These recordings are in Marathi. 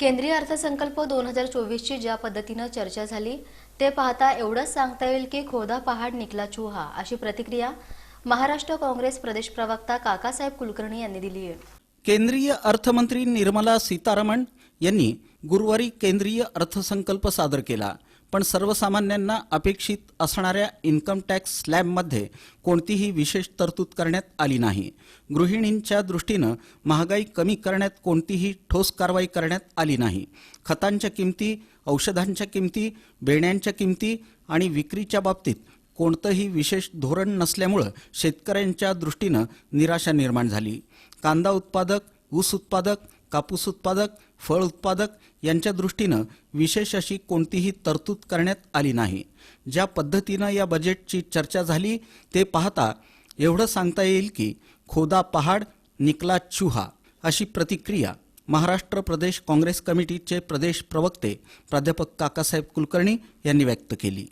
केंद्रीय अर्थसंकल्प दोन हजार चोवीसची ज्या पद्धतीनं चर्चा झाली ते पाहता एवढंच सांगता येईल की खोदा पहाड निकला चुहा अशी प्रतिक्रिया महाराष्ट्र काँग्रेस प्रदेश प्रवक्ता काकासाहेब कुलकर्णी यांनी दिली आहे. केंद्रीय अर्थमंत्री निर्मला सीतारामन यांनी गुरुवारी केंद्रीय अर्थसंकल्प सादर केला. पण सर्वसामान्यांना अपेक्षित असणाऱ्या इन्कम टॅक्स स्लॅबमध्ये कोणतीही विशेष तरतूद करण्यात आली नाही. गृहिणींच्या दृष्टीनं महागाई कमी करण्यात कोणतीही ठोस कारवाई करण्यात आली नाही. खतांच्या किमती औषधांच्या किमती बेण्यांच्या किमती आणि विक्रीच्या बाबतीत कोणतंही विशेष धोरण नसल्यामुळं शेतकऱ्यांच्या दृष्टीनं निराशा निर्माण झाली. कांदा उत्पादक ऊस उत्पादक कापूस उत्पादक फळ उत्पादक यांच्या दृष्टीनं विशेष अशी कोणतीही तरतूद करण्यात आली नाही. ज्या पद्धतीनं या बजेटची चर्चा झाली ते पाहता एवढं सांगता येईल की खोदा पहाड निकला चुहा अशी प्रतिक्रिया महाराष्ट्र प्रदेश काँग्रेस कमिटीचे प्रदेश प्रवक्ते प्राध्यापक काकासाहेब कुलकर्णी यांनी व्यक्त केली.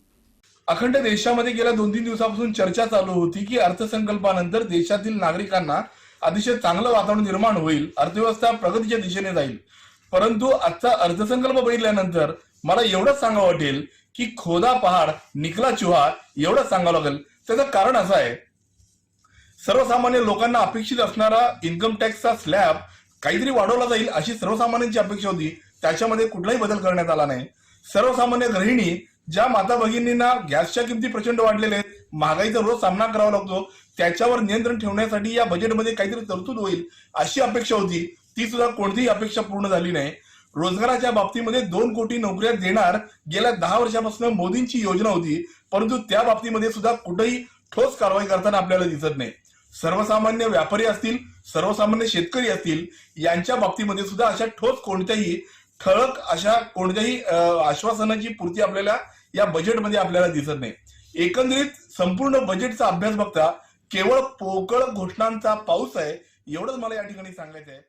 अखंड देशामध्ये गेल्या दोन तीन दिवसापासून चर्चा चालू होती की अर्थसंकल्पानंतर देशातील नागरिकांना अतिशय चांगलं वातावरण निर्माण होईल अर्थव्यवस्था प्रगतीच्या दिशेने जाईल. परंतु आजचा अर्थसंकल्प बघितल्यानंतर मला एवढंच सांगावं वाटेल की खोदा पहाड निकला चुहा एवढंच सांगावं लागेल. त्याचं कारण असं आहे सर्वसामान्य लोकांना अपेक्षित असणारा इन्कम टॅक्सचा स्लॅब काहीतरी वाढवला जाईल अशी सर्वसामान्यांची अपेक्षा होती. त्याच्यामध्ये कुठलाही बदल करण्यात आला नाही. सर्वसामान्य गृहिणी ज्या माता भगिनींना गॅसच्या किमती प्रचंड वाढलेल्या आहेत महागाईचा रोज सामना करावा लागतो. त्याच्यावर नियंत्रण ठेवण्यासाठी या बजेटमध्ये काहीतरी तरतूद होईल अशी अपेक्षा होती. ती सुद्धा कोणतीही अपेक्षा पूर्ण झाली नाही. रोजगाराच्या बाबतीमध्ये दोन कोटी नोकऱ्या देणार गेल्या दहा वर्षापासून मोदींची योजना होती. परंतु त्या बाबतीमध्ये सुद्धा कुठेही ठोस कारवाई करताना आपल्याला दिसत नाही. सर्वसामान्य व्यापारी असतील सर्वसामान्य शेतकरी असतील यांच्या बाबतीमध्ये सुद्धा अशा ठोस कोणत्याही ठळक अशा कोणत्याही आश्वासनाची पूर्ती आपल्याला या बजेटमध्ये आपल्याला दिसत नाही. एकंदरीत संपूर्ण बजेटचा अभ्यास बघता केवळ पोकळ घोषणांचा पाऊस आहे एवढंच मला या ठिकाणी सांगायचं आहे